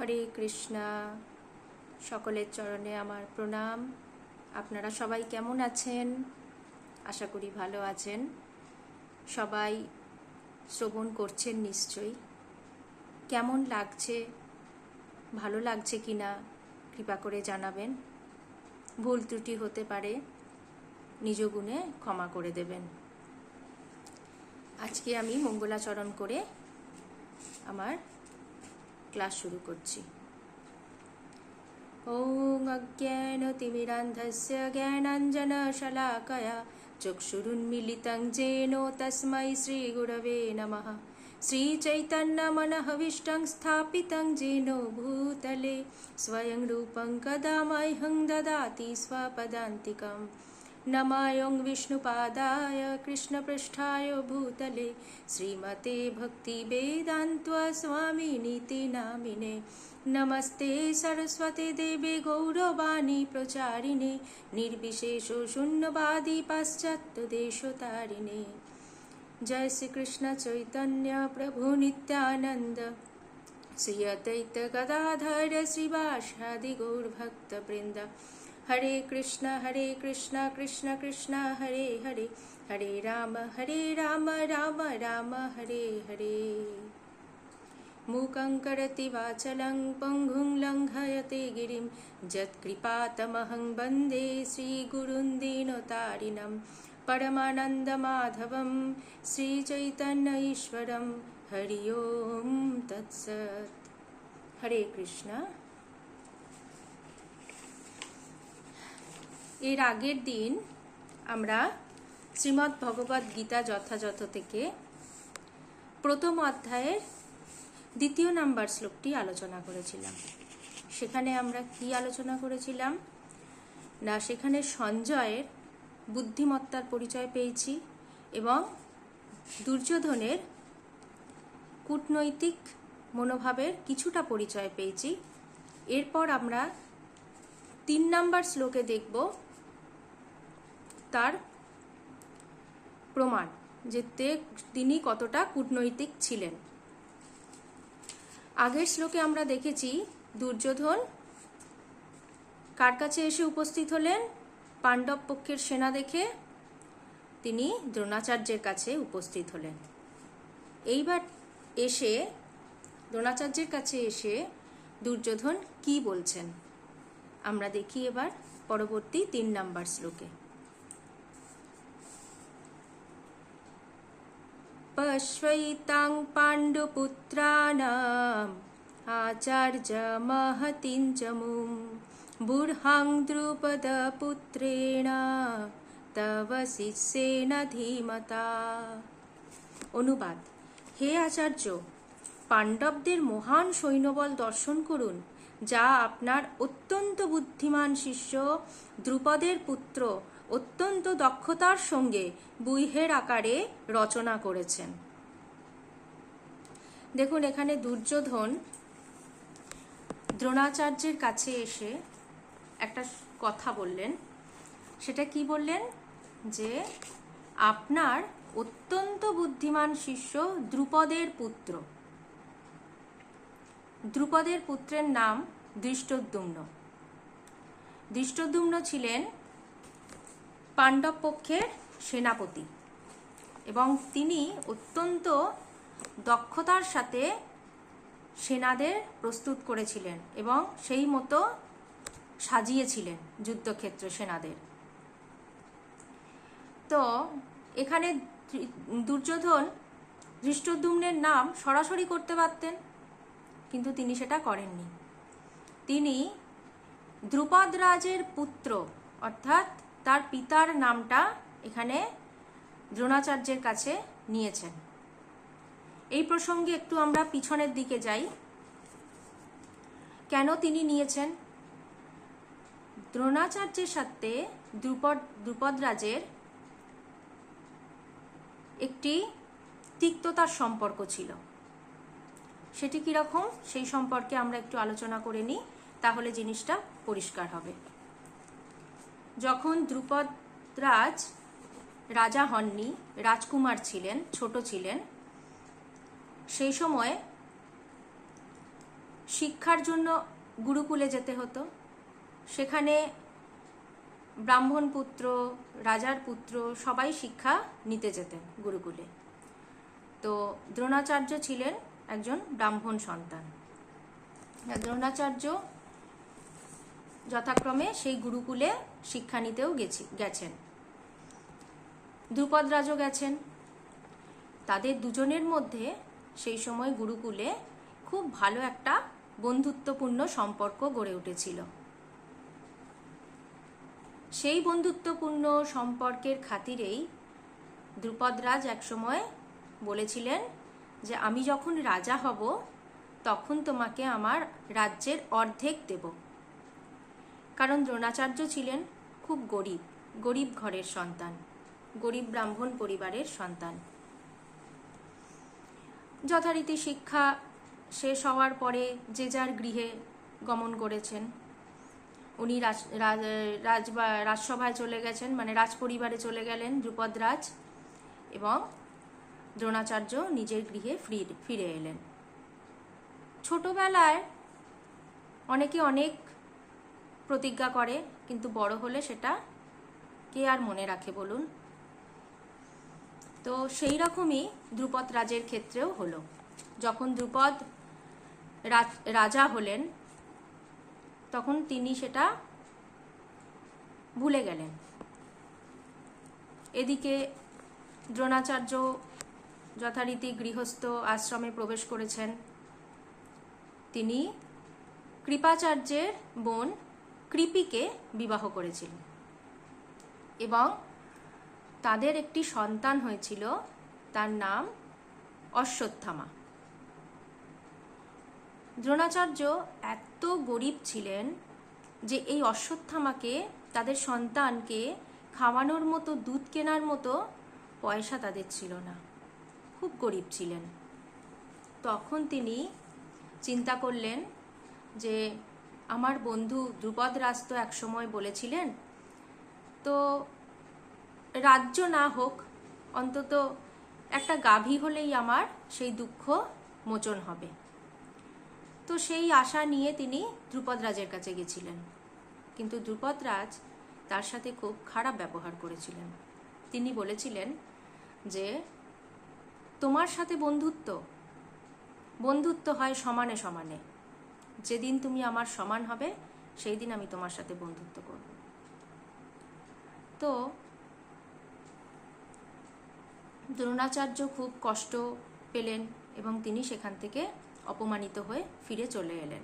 হরে কৃষ্ণা। সকলের চরণে আমার প্রণাম। আপনারা সবাই কেমন আছেন? আশা করি ভালো আছেন। সবাই শ্রবণ করছেন নিশ্চয়ই। কেমন লাগছে? ভালো লাগছে কি না কৃপা করে জানাবেন। ভুল ত্রুটি হতে পারে। নিজ গুণে ক্ষমা করে দেবেন। আজকে আমি মঙ্গলাচরণ করে আমার ক্লাস শুরু করছি ॐ अज्ञानतिमिरान्धस्य ज्ञानाञ्जनशलाकया चक्षुरुन्मिलितं येन तस्मै श्रीगुरवे नमः श्रीचैतन्यमनःविष्टं स्थापितं येन भूतले स्वयं रूपं कदा मह्यं ददाति स्वपदान्तिकम् नमायं विष्णुपादाय कृष्णपृष्ठाय भूतले श्रीमते भक्तिवेदान्त्वस्वामिनीति नामिने नमस्ते सरस्वती देवे गौरवाणी प्रचारिणे निर्विशेषो शून्यवादी पाश्चात्यदेशतारिणे जय श्री कृष्ण चैतन्य प्रभु नित्यानन्द श्री अद्वैत गदाधर श्रीवासादि गौरभक्तवृन्द हरे कृष्ण हरे कृष्ण कृष्ण कृष्ण हरे हरे। हरे राम हरे राम राम राम हरे हरे। मूकं करति वाचलं पङ्गुं लङ्घयते गिरिं। यत्कृपातमहं वन्दे श्रीगुरुन् दीनतारिणं परमानन्दमाधवं श्रीचैतन्यैश्वरं। हरि ओं तत्सत्। हरे कृष्ण। এর আগের দিন আমরা শ্রীমদ্ ভগবদ্ গীতা যথাযথ থেকে প্রথম অধ্যায়ের দ্বিতীয় নাম্বার শ্লোকটি আলোচনা করেছিলাম। সেখানে আমরা কি আলোচনা করেছিলাম? না, সেখানে সঞ্জয়ের বুদ্ধিমত্তার পরিচয় পেয়েছি এবং দুর্যোধনের কূটনৈতিক মনোভাবের কিছুটা পরিচয় পেয়েছি। এরপর আমরা তিন নাম্বার শ্লোকে দেখব তার প্রমাণ যে তিনি কতটা কূটনৈতিক ছিলেন। আগের শ্লোকে আমরা দেখেছি, দুর্যোধন কার কাছে এসে উপস্থিত হলেন? পাণ্ডব পক্ষের সেনা দেখে তিনি দ্রোণাচার্যের কাছে উপস্থিত হলেন। এইবার এসে, দ্রোণাচার্যের কাছে এসে দুর্যোধন কি বলছেন? আমরা দেখি এবার পরবর্তী তিন নাম্বার শ্লোকে। पश्वैतां पाण्डुपुत्राणाम् आचार्यमहतिं च मुं बुर्हां দ্রুপদপুত্রেণ তব শিষ্যেন ধীমতা অনুবাদ হে আচার্য পাণ্ডবদের মহান সৈন্যবল দর্শন করুন যা আপনার অত্যন্ত বুদ্ধিমান শিষ্য দ্রুপদের পুত্র অত্যন্ত দক্ষতার সঙ্গে বুইহের আকারে রচনা করেছেন। দেখুন, এখানে দুর্যোধন দ্রোণাচার্যের কাছে এসে একটা কথা বললেন। সেটা কি বললেন? যে আপনার অত্যন্ত বুদ্ধিমান শিষ্য দ্রুপদের পুত্র। দ্রুপদের পুত্রের নাম দৃষ্টদ্যুম্ন। দৃষ্টদ্যুম্ন ছিলেন পাণ্ডব পক্ষের সেনাপতি। এবং তিনি অত্যন্ত দক্ষতার সাথে সেনাদের প্রস্তুত করেছিলেন এবং সেই মতো সাজিয়েছিলেন যুদ্ধক্ষেত্র সেনাদের। তো, এখানে দুর্যোধন ধৃষ্টদ্যুম্নের নাম সরাসরি করতে পারতেন, কিন্তু তিনি সেটা করেননি। তিনি দ্রুপদ রাজের পুত্র, অর্থাৎ তার পিতার নামটা এখানে দ্রোণাচার্যের কাছে নিয়েছেন। এই প্রসঙ্গে একটু আমরা পিছনের দিকে যাই। কেন তিনি নিয়েছেন? দ্রোণাচার্যের সাথে দ্রুপদ দ্রুপদ রাজের একটি তিক্ততার সম্পর্ক ছিল। সেটি কীরকম? সেই সম্পর্কে আমরা একটু আলোচনা করে নিই। তাহলে জিনিসটা পরিষ্কার হবে। যখন দ্রুপদ রাজ রাজা হননি, রাজকুমার ছিলেন, ছোট ছিলেন, সেই সময় শিক্ষার জন্য গুরুকুলে যেতে হতো। সেখানে ব্রাহ্মণ পুত্র, রাজার পুত্র সবাই শিক্ষা নিতে যেতেন গুরুকুলে। তো দ্রোণাচার্য ছিলেন একজন ব্রাহ্মণ সন্তান। দ্রোণাচার্য যথাক্রমে সেই গুরুকুলে শিক্ষা নিতেও গেছি, গেছেন। দ্রুপদ রাজও গেছেন। তাদের দুজনের মধ্যে সেই সময় গুরুকুলে খুব ভালো একটা বন্ধুত্বপূর্ণ সম্পর্ক গড়ে উঠেছিল। সেই বন্ধুত্বপূর্ণ সম্পর্কের খাতিরেই দ্রুপদরাজ একসময় বলেছিলেন যে, আমি যখন রাজা হব, তখন তোমাকে আমার রাজ্যের অর্ধেক দেব। কারণ দ্রোণাচার্য ছিলেন খুব গরিব গরিব ঘরের সন্তান, গরিব ব্রাহ্মণ পরিবারের সন্তান। যথারীতি শিক্ষা শেষ হওয়ার পরে যে যার গৃহে গমন করেছেন। উনি রাজ রাজ রাজসভায় চলে গেছেন মানে রাজ পরিবারে চলে গেলেন দ্রুপদ রাজ এবং দ্রোণাচার্য নিজের গৃহে ফিরে এলেন। ছোটবেলায় অনেকে অনেক প্রতিজ্ঞা করে, কিন্তু বড় হলে সেটা কে আর মনে রাখে বলুন? তো সেই রকমই দ্রুপদ রাজের ক্ষেত্রেও হলো। যখন দ্রুপদ রাজা হলেন, তখন তিনি সেটা ভুলে গেলেন। এদিকে দ্রোণাচার্য যথারীতি গৃহস্থ আশ্রমে প্রবেশ করেছেন। তিনি কৃপাচার্যের বোন কৃপিকে বিবাহ করেছিলেন এবং তাদের একটি সন্তান হয়েছিল, তার নাম অশ্বত্থামা। দ্রোণাচার্য এত গরিব ছিলেন যে এই অশ্বত্থামাকে, তাদের সন্তানকে খাওয়ানোর মতো, দুধ কেনার মতো পয়সা তাদের ছিল না। খুব গরিব ছিলেন। তখন তিনি চিন্তা করলেন যে আমার বন্ধু দ্রুপদ রাজ তো একসময় বলেছিলেন, তো রাজ্য না হোক, অন্তত একটা গাভী হলেই আমার সেই দুঃখ মোচন হবে। তো সেই আশা নিয়ে তিনি দ্রুপদ রাজের কাছে গেছিলেন। কিন্তু দ্রুপদ রাজ তার সাথে খুব খারাপ ব্যবহার করেছিলেন। তিনি বলেছিলেন যে, তোমার সাথে বন্ধুত্ব বন্ধুত্ব হয় সমানে সমানে। যেদিন তুমি আমার সমান হবে সেই দিন আমি তোমার সাথে বন্ধুত্ব করব। তো, দ্রোণাচার্য খুব কষ্ট পেলেন এবং তিনি সেখান থেকে অপমানিত হয়ে ফিরে চলে এলেন।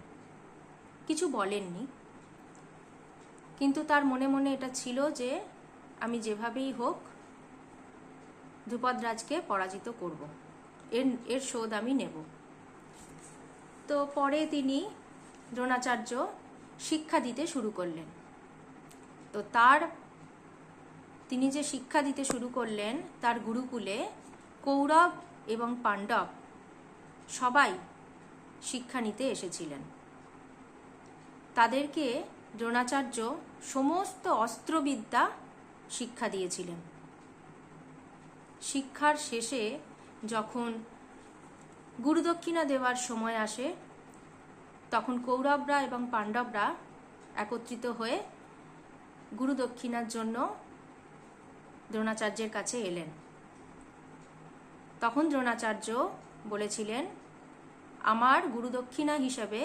কিছু বলেননি, কিন্তু তার মনে মনে এটা ছিল যে, আমি যেভাবেই হোক ধ্রুপদ রাজকে পরাজিত করব। এর এর শোধ আমি নেব। তো পরে তিনি দ্রোণাচার্য শিক্ষা দিতে শুরু করলেন। তো তার, তিনি যে শিক্ষা দিতে শুরু করলেন, তার গুরুকুলে কৌরব এবং পাণ্ডব সবাই শিক্ষা নিতে এসেছিলেন। তাদেরকে দ্রোণাচার্য সমস্ত অস্ত্রবিদ্যা শিক্ষা দিয়েছিলেন। শিক্ষার শেষে যখন গুরুদক্ষিণা দেওয়ার সময় আসে তখন কৌরবরা এবং পাণ্ডবরা একত্রিত হয়ে গুরুদক্ষিণার জন্য দ্রোণাচার্যের কাছে এলেন। তখন দ্রোণাচার্য বলেছিলেন, আমার গুরুদক্ষিণা হিসাবে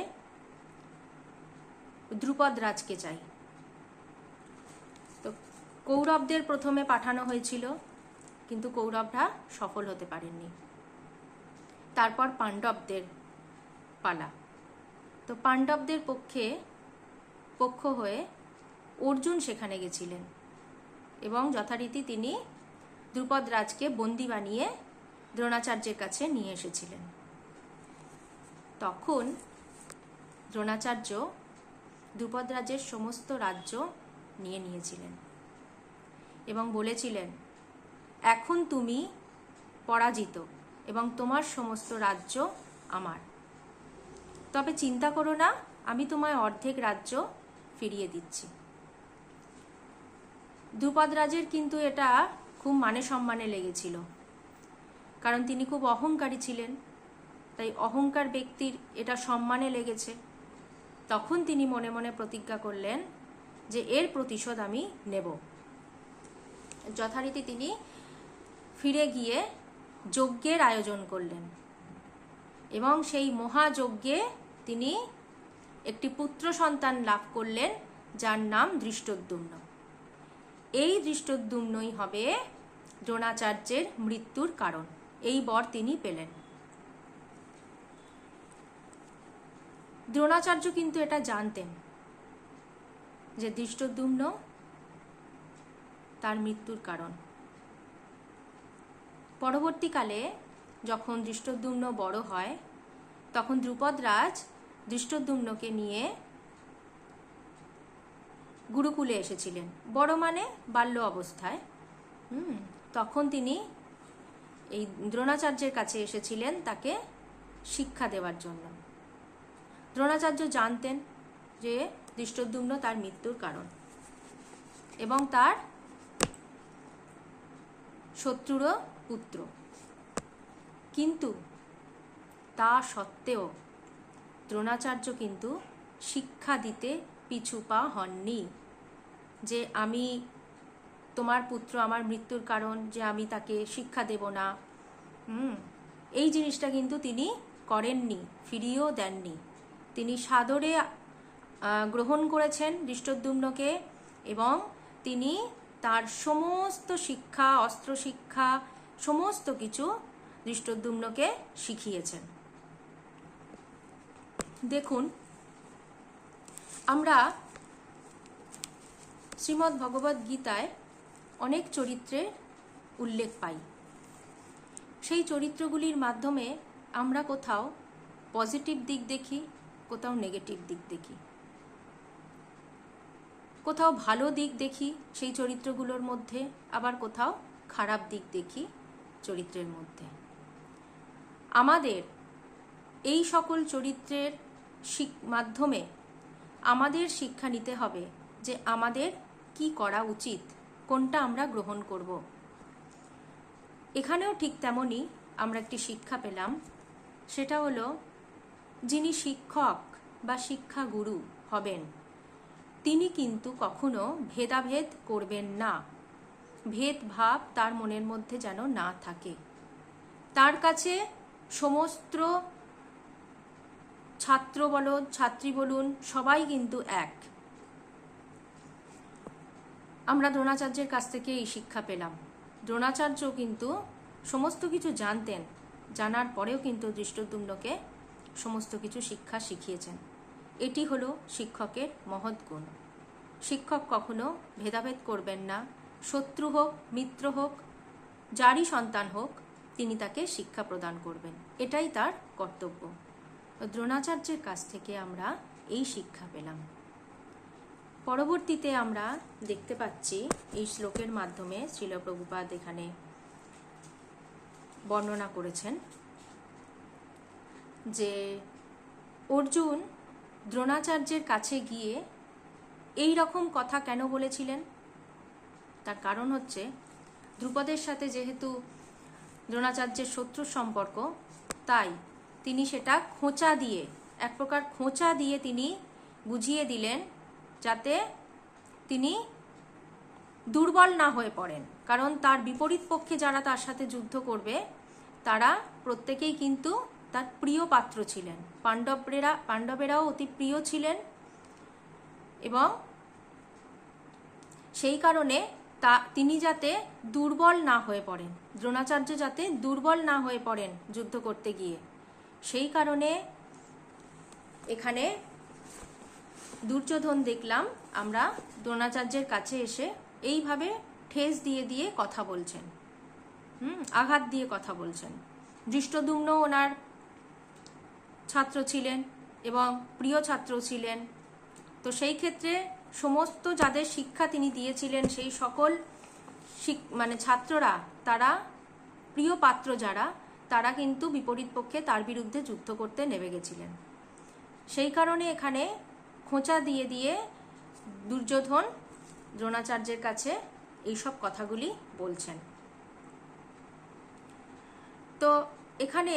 দ্রুপদ রাজকে চাই। তো কৌরবদের প্রথমে পাঠানো হয়েছিল, কিন্তু কৌরবরা সফল হতে পারেননি। তারপর পাণ্ডবদের পালা। তো পাণ্ডবদের পক্ষে, পক্ষ হয়ে অর্জুন সেখানে গেছিলেন এবং যথারীতি তিনি দ্রুপদ রাজকে বন্দি বানিয়ে দ্রোণাচার্যের কাছে নিয়ে এসেছিলেন। তখন দ্রোণাচার্য দ্রুপদ রাজের সমস্ত রাজ্য নিয়ে নিয়েছিলেন এবং বলেছিলেন, এখন তুমি পরাজিত এবং তোমার সমস্ত রাজ্য আমার। তবে চিন্তা করো না, আমি তোমায় অর্ধেক রাজ্য ফিরিয়ে দিচ্ছি। দ্রুপদ রাজের কিন্তু এটা খুব মানে সম্মানে লেগেছিল। কারণ তিনি খুব অহংকারী ছিলেন। তাই অহংকার ব্যক্তির এটা সম্মানে লেগেছে। তখন তিনি মনে মনে প্রতিজ্ঞা করলেন যে এর প্রতিশোধ আমি নেব। যথারীতি তিনি ফিরে গিয়ে যজ্ঞের আয়োজন করলেন। এবং সেই মহাযজ্ঞে তিনি একটি পুত্র সন্তান লাভ করলেন, যার নাম দৃষ্টদ্যুম্ন। এই দৃষ্টদ্যুম্নই হবে দ্রোণাচার্যের মৃত্যুর কারণ। এই বর তিনি পেলেন। দ্রোণাচার্য কিন্তু এটা জানতেন যে দৃষ্টদ্যুম্ন তার মৃত্যুর কারণ। পরবর্তীকালে যখন দৃষ্টদ্যুম্ন বড় হয়, তখন দ্রুপদ রাজ দৃষ্টদ্যুম্নকে নিয়ে গুরুকুলে এসেছিলেন। বড় মানে বাল্য অবস্থায়। হুম, তখন তিনি এই দ্রোণাচার্যের কাছে এসেছিলেন তাকে শিক্ষা দেওয়ার জন্য। দ্রোণাচার্য জানতেন যে দৃষ্টদ্যুম্ন তার মৃত্যুর কারণ এবং তার শত্রুরও পুত্র। কিন্তু তা সত্ত্বেও দ্রোণাচার্য কিন্তু শিক্ষা দিতে পিছু পা হননি যে আমি তোমার পুত্র, আমার মৃত্যুর কারণ, যে আমি তাকে শিক্ষা দেব না। হুম, এই জিনিসটা কিন্তু তিনি করেননি, ফিরিয়েও দেননি। তিনি সাদরে গ্রহণ করেছেন দৃষ্টদ্যুম্নকে এবং তিনি তার সমস্ত শিক্ষা অস্ত্র শিক্ষা সমস্ত কিছু দৃষ্টদ্যুম্নকে শিখিয়েছেন। দেখুন, আমরা শ্রীমদ্ ভগবদ গীতায় অনেক চরিত্রের উল্লেখ পাই। সেই চরিত্রগুলির মাধ্যমে আমরা কোথাও পজিটিভ দিক দেখি, কোথাও নেগেটিভ দিক দেখি। কোথাও ভালো দিক দেখি সেই চরিত্রগুলোর মধ্যে, আবার কোথাও খারাপ দিক দেখি চরিত্রের মধ্যে। আমাদের এই সকল চরিত্রের মাধ্যমে আমাদের শিক্ষা নিতে হবে যে আমাদের কি করা উচিত, কোনটা আমরা গ্রহণ করব। এখানেও ঠিক তেমনই আমরা একটি শিক্ষা পেলাম, সেটা হলো যিনি শিক্ষক বা শিক্ষাগুরু হবেন, তিনি কিন্তু কখনো ভেদাভেদ করবেন না। ভেদভাব তার মনের মধ্যে যেন না থাকে। তার কাছে সমস্ত ছাত্র বলুন, ছাত্রী বলুন, সবাই কিন্তু এক। আমরা দ্রোণাচার্যের কাছ থেকে এই শিক্ষা পেলাম। দ্রোণাচার্য কিন্তু সমস্ত কিছু জানতেন, জানার পরেও কিন্তু দৃষ্টদ্যুম্নকে সমস্ত কিছু শিক্ষা শিখিয়েছেন। এটি হলো শিক্ষকের মহৎ গুণ। শিক্ষক কখনো ভেদাভেদ করবেন না, শত্রু হোক, মিত্র হোক, যারই সন্তান হোক তিনি তাকে শিক্ষা প্রদান করবেন। এটাই তার কর্তব্য। দ্রোণাচার্যের কাছ থেকে আমরা এই শিক্ষা পেলাম। পরবর্তীতে আমরা দেখতে পাচ্ছি এই শ্লোকের মাধ্যমে শিল প্রভুপাদ এখানে বর্ণনা করেছেন যে, অর্জুন দ্রোণাচার্যের কাছে গিয়ে এই রকম কথা কেন বলেছিলেন? তার কারণ হচ্ছে, ধ্রুপদের সাথে যেহেতু দ্রোণাচার্যের শত্রুর সম্পর্ক, তাই তিনি সেটা খোঁচা দিয়ে, এক প্রকার খোঁচা দিয়ে তিনি বুঝিয়ে দিলেন যাতে তিনি দুর্বল না হয়ে পড়েন। কারণ তার বিপরীত পক্ষে যারা তার সাথে যুদ্ধ করবে, তারা প্রত্যেকেই কিন্তু তার প্রিয় পাত্র ছিলেন। পাণ্ডবেরা পাণ্ডবেরাও অতি প্রিয় ছিলেন এবং সেই কারণে তা তিনি যাতে দুর্বল না হয়ে পড়েন, দ্রোণাচার্য যাতে দুর্বল না হয়ে পড়েন যুদ্ধ করতে গিয়ে। সেই কারণে এখানে দুর্যোধন দেখলাম, আমরা দ্রোণাচার্যের কাছে এসে এইভাবে ঠেস দিয়ে দিয়ে কথা বলছেন। হুম, আঘাত দিয়ে কথা বলছেন। দৃষ্টদুম্ন ওনার ছাত্র ছিলেন এবং প্রিয় ছাত্র ছিলেন। তো সেই ক্ষেত্রে সমস্ত যাদের শিক্ষা তিনি দিয়েছিলেন, সেই সকল মানে ছাত্ররা, তারা প্রিয় পাত্র যারা, তারা কিন্তু বিপরীত পক্ষে তার বিরুদ্ধে যুদ্ধ করতে নেমে গেছিলেন। সেই কারণে এখানে খোঁচা দিয়ে দিয়ে দুর্যোধন দ্রোণাচার্যের কাছে এইসব কথাগুলি বলছেন। তো এখানে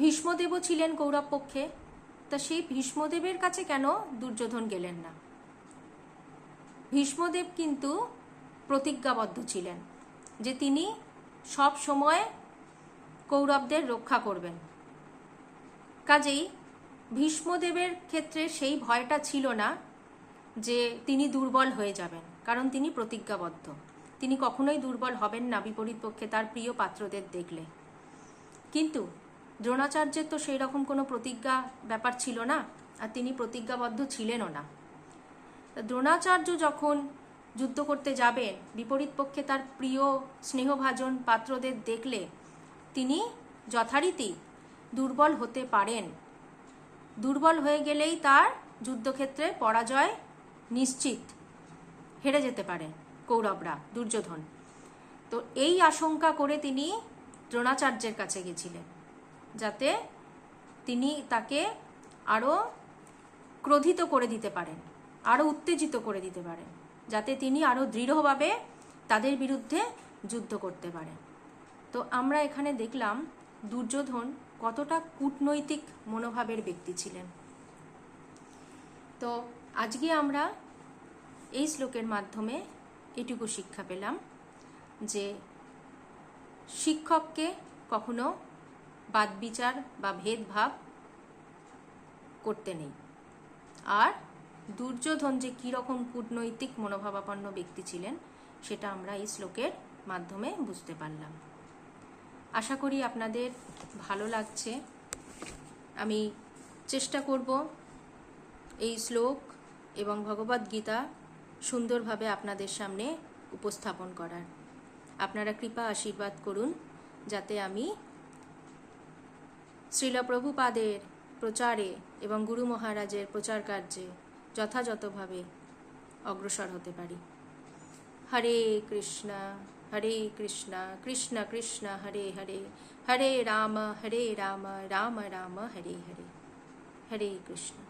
ভীষ্মদেবও ছিলেন কৌরব পক্ষে। তা সেই ভীষ্মদেবের কাছে কেন দুর্যোধন গেলেন না? ভীষ্মদেব কিন্তু প্রতিজ্ঞাবদ্ধ ছিলেন যে তিনি সব সময় কৌরবদের রক্ষা করবেন। কাজেই ভীষ্মদেবের ক্ষেত্রে সেই ভয়টা ছিল না যে তিনি দুর্বল হয়ে যাবেন, কারণ তিনি প্রতিজ্ঞাবদ্ধ। তিনি কখনোই দুর্বল হবেন না বিপরীত পক্ষে তার প্রিয় পাত্রদের দেখলে। কিন্তু দ্রোণাচার্যের তো সেই রকম কোনো প্রতিজ্ঞা ব্যাপার ছিল না, আর তিনি প্রতিজ্ঞাবদ্ধ ছিলেনও না। দ্রোণাচার্য যখন যুদ্ধ করতে যাবেন, বিপরীত পক্ষে তার প্রিয় স্নেহভাজন পাত্রদের দেখলে তিনি যথারীতি দুর্বল হতে পারেন। দুর্বল হয়ে গেলেই তার যুদ্ধক্ষেত্রে পরাজয় নিশ্চিত হেরে যেতে পারে কৌরবরা, দুর্যোধন। তো এই আশঙ্কা করে তিনি দ্রোণাচার্যের কাছে গেছিলেন। যাতে তিনি তাকে আরও ক্রোধিত করে দিতে পারেন আরও উত্তেজিত করে দিতে পারেন, যাতে তিনি আরও দৃঢ়ভাবে তাদের বিরুদ্ধে যুদ্ধ করতে পারেন। তো আমরা এখানে দেখলাম দুর্যোধন কতটা কূটনৈতিক মনোভাবের ব্যক্তি ছিলেন। তো আজকে আমরা এই শ্লোকের মাধ্যমে এটুকু শিক্ষা পেলাম যে শিক্ষককে কখনো বাদবিচার বা ভেদভাব করতে নেই। আর দুর্যোধন যে কীরকম কূটনৈতিক মনোভাবাপন্ন ব্যক্তি ছিলেন, সেটা আমরা এই শ্লোকের মাধ্যমে বুঝতে পারলাম। আশা করি আপনাদের ভালো লাগছে। আমি চেষ্টা করব এই শ্লোক এবং ভগবদ গীতা সুন্দরভাবে আপনাদের সামনে উপস্থাপন করার। আপনারা কৃপা আশীর্বাদ করুন, যাতে আমি শ্রীল প্রভুপাদের প্রচারে এবং গুরু মহারাজের প্রচার কার্যে যথাযথভাবে অগ্রসর হতে পারি। হরে কৃষ্ণ হরে কৃষ্ণ কৃষ্ণ কৃষ্ণ, হরে হরে হরে রাম হরে রাম রাম রাম, হরে হরে। হরে কৃষ্ণ।